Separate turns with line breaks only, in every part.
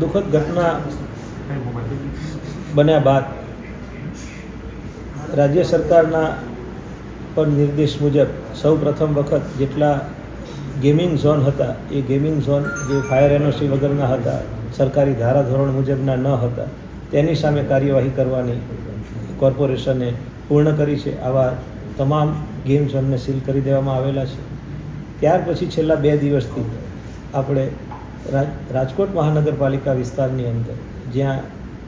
દુઃખદ ઘટના બન્યા બાદ રાજ્ય સરકારના પણ નિર્દેશ મુજબ સૌ પ્રથમ વખત જેટલા ગેમિંગ ઝોન હતા, એ ગેમિંગ ઝોન જે ફાયર એનઓસી વગરના હતા, સરકારી ધારાધોરણ મુજબના ન હતા, તેની સામે કાર્યવાહી કરવાની કોર્પોરેશને પૂર્ણ કરી છે. આવા તમામ ગેમ ઝોનને સીલ કરી દેવામાં આવેલા છે. ત્યાર પછી છેલ્લા બે દિવસથી આપણે રાજકોટ મહાનગરપાલિકા વિસ્તારની અંદર જ્યાં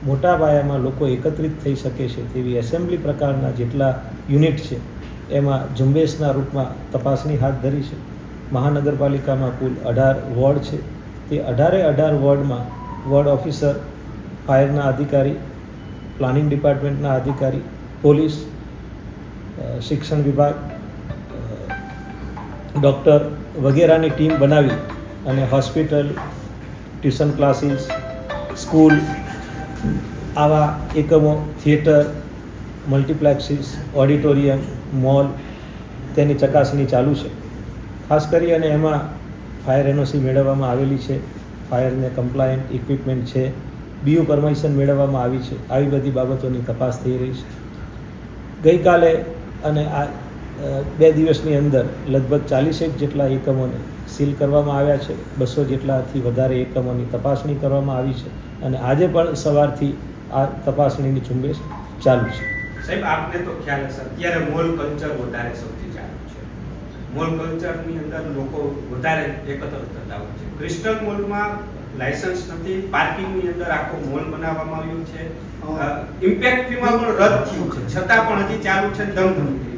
મોટા પાયામાં લોકો એકત્રિત થઈ શકે છે તેવી એસેમ્બલી પ્રકારના જેટલા યુનિટ છે, એમાં ઝુંબેશના રૂપમાં તપાસણી હાથ ધરી છે. મહાનગરપાલિકામાં કુલ અઢાર વોર્ડ છે. તે અઢારે અઢાર વોર્ડમાં વોર્ડ ઓફિસર, ફાયરના અધિકારી, પ્લાનિંગ ડિપાર્ટમેન્ટના અધિકારી, પોલીસ શિક્ષણ વિભાગ ડૉક્ટર વગેરેની ટીમ બનાવી અને હોસ્પિટલ, ટ્યુશન ક્લાસીસ, સ્કૂલ, આવા એકમો, થિયેટર, મલ્ટીપ્લેક્સીસ, ઓડિટોરિયમ, મોલ તેની ચકાસણી ચાલુ છે. ખાસ કરી અને એમાં ફાયર એનઓસી મેળવવામાં આવેલી છે. ફાયરને કમ્પ્લાયન્ટ ઇક્વિપમેન્ટ છે. બીયુ પરમિશન મેળવવામાં આવી છે. આવી બધી બાબતોની તપાસ થઈ રહી છે. ગઈકાલે અને આ બે દિવસની અંદર લગભગ ચાલીસેક જેટલા એકમોને સીલ કરવામાં આવ્યા છે. બસો જેટલાથી વધારે એકમોની તપાસણી કરવામાં આવી છે અને આજે પણ સવારથી આ તપાસણીની ઝુંબેશ ચાલુ છે.
સાહેબ, આપને તો ખ્યાલ હશે, અત્યારે મોલ કલ્ચર વધારે સૌથી ચાલુ છે. મોલ કલ્ચરની અંદર લોકો વધારે એકત્ર થતા હોય છે. ક્રિસ્ટલ મોલમાં લાયસન્સ નથી, પાર્કિંગની અંદર આખો મોલ બનાવવામાં આવ્યો છે. ઇમ્પેક્ટ ફીમાં પણ રદ થયું છે. છતાં પણ હજી ચાલુ છે ધમધમી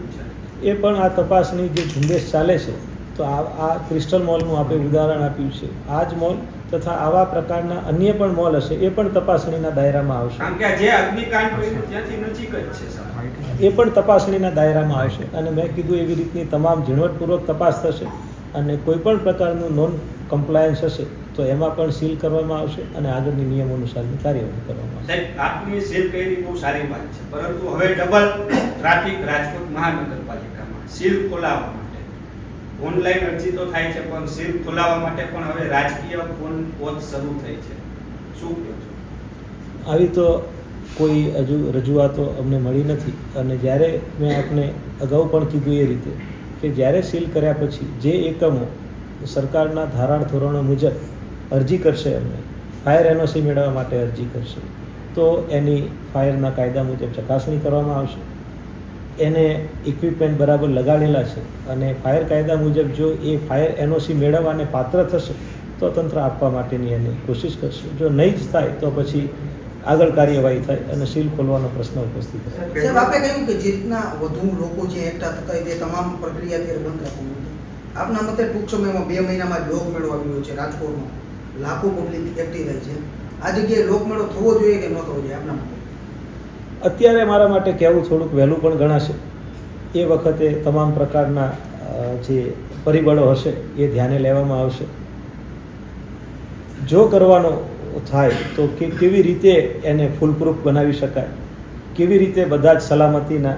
એ પણ આ તપાસની જે ઝુંબેશ ચાલે છે તો આ આ ક્રિસ્ટલ મોલનું આપણે ઉદાહરણ આપ્યું છે. આ જ મોલ તથા આવા પ્રકારના અન્ય પણ મોલ હશે એ પણ તપાસણીના દાયરામાં આવશે.
કારણ કે જે અગ્નિકાંડ ત્યાંથી નજીક જ છે
એ પણ તપાસણીના દાયરામાં આવશે. અને મેં કીધું એવી રીતની તમામ ઝીણવટપૂર્વક તપાસ થશે અને કોઈ પણ પ્રકારનું નોન કમ્પ્લાયન્સ હશે તો એમાં પણ સીલ કરવામાં આવશે અને આગળની નિયમ અનુસારની કાર્યવાહી કરવામાં આવશે.
સાહેબ આપની સીલ કરી બહુ સારી વાત છે પરંતુ હવે ડબલ ટ્રાફિક રાજકોટ મહાનગરપાલિકામાં સીલ ખોલાવવા માટે. ઓનલાઈન અરજી તો થાય છે પણ સીલ ખોલાવવા માટે પણ હવે રાજકીય ફોન પોચ શરૂ થઈ છે. શું કહો
આવી તો કોઈ હજુ રજૂઆતો અમને મળી નથી અને જ્યારે મેં આપને અગાઉ પણ કીધું એ રીતે કે જ્યારે સીલ કર્યા પછી જે એકમો સરકારના ધારાણ ધોરણો મુજબ અરજી કરશે એમને. ફાયર એનઓસી મેળવવા માટે અરજી કરશે. તો એની ફાયરના કાયદા મુજબ ચકાસણી કરવામાં આવશે. એને ઇક્વિપમેન્ટ બરાબર લગાડેલા છે અને ફાયર કાયદા મુજબ જો એ ફાયર એનઓસી મેળવવાને પાત્ર થશે, તો તંત્ર આપવા માટેની એની કોશિશ કરશે. જો નહીં જ થાય, તો પછી આગળ કાર્યવાહી થાય અને સીલ ખોલવાનો પ્રશ્ન ઉપસ્થિત થાય.
સાહેબ, આપે કહ્યું કે જે વધુ લોકો જે એકઠા થતા તે તમામ પ્રક્રિયા અત્યારે બંધ રાખવામાં આપના મતે ટૂંક સમયમાં બે મહિનામાં જ લોકમેળો આવ્યો છે રાજકોટમાં. લાખો પબ્લિક એકઠી થાય છે. આ જગ્યાએ લોકમેળો થવો જોઈએ કે ન થવો જોઈએ આપના માટે?
અત્યારે મારા માટે કહેવું થોડુંક વહેલું પણ ગણાશે. એ વખતે તમામ પ્રકારના જે પરિબળો હશે એ ધ્યાને લેવામાં આવશે. જો કરવાનો થાય તો કે કેવી રીતે એને ફૂલપ્રૂફ બનાવી શકાય? કેવી રીતે બધા જ સલામતીના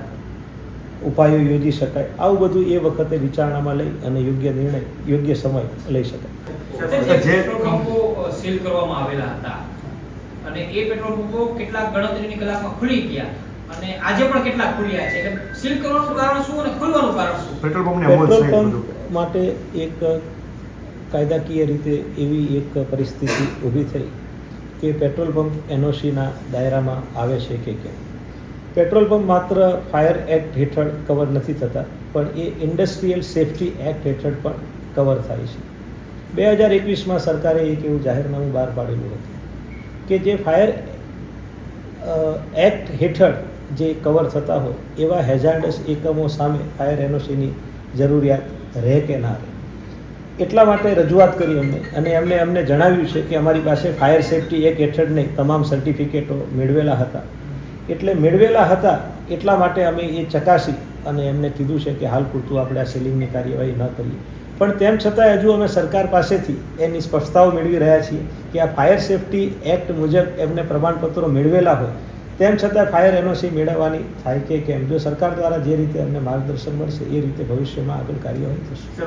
ઉપાયો યોજી શકાય? આવું બધું એ વખતે વિચારણામાં લઈ અને યોગ્ય નિર્ણય, યોગ્ય સમય લઈ શકાય.
જે પેટ્રોલ પંપો સીલ કરવામાં આવેલા હતા. અને એ પેટ્રોલ પંપો કેટલાક ગણતરીની કલાકમાં ખુલી ગયા. અને આજે પણ કેટલાક ખુલ્યા છે. એટલે સીલ કરવાનું કારણ શું અને ખુલવાનું કારણ શું?
પેટ્રોલ પંપને
પેટ્રોલ પંપ માટે એક કાયદાકીય રીતે એવી એક પરિસ્થિતિ ઊભી થઈ કે પેટ્રોલ પંપ એનઓસીના દાયરામાં આવે છે કે કેમ. પેટ્રોલ પંપ માત્ર ફાયર એક્ટ હેઠળ કવર નથી થતા પણ એ ઇન્ડસ્ટ્રીયલ સેફ્ટી એક્ટ હેઠળ પણ કવર થાય છે. બે હજાર એકવીસમાં સરકારે એક એવું જાહેરનામું બહાર પાડેલું હતું કે જે ફાયર એક્ટ હેઠળ જે કવર થતા હોય એવા હેઝાર્ડસ એકમો સામે ફાયર એનઓસીની જરૂરિયાત રહે કે ના રહે. એટલા માટે રજૂઆત કરી અમને અને એમને અમને જણાવ્યું છે કે અમારી પાસે ફાયર સેફ્ટી એક હેઠળને તમામ સર્ટિફિકેટો મેળવેલા હતા. એટલે મેળવેલા હતા એટલા માટે અમે એ ચકાસી અને એમને કીધું છે કે હાલ પૂરતું આપણે આ સીલિંગની કાર્યવાહી ન કરીએ. પણ તેમ છતાં હજુ અમે સરકાર પાસેથી એની સ્પષ્ટતાઓ મેળવી રહ્યા છીએ કે આ ફાયર સેફ્ટી એક્ટ મુજબ એમને પ્રમાણપત્રો મેળવેલા હોય. તેમ છતાં ફાયર એનઓસી મેળવવાની થાય કે કેમ? જો સરકાર દ્વારા જે રીતે અમને માર્ગદર્શન મળશે, એ રીતે ભવિષ્યમાં આગળ કાર્યવાહી થશે.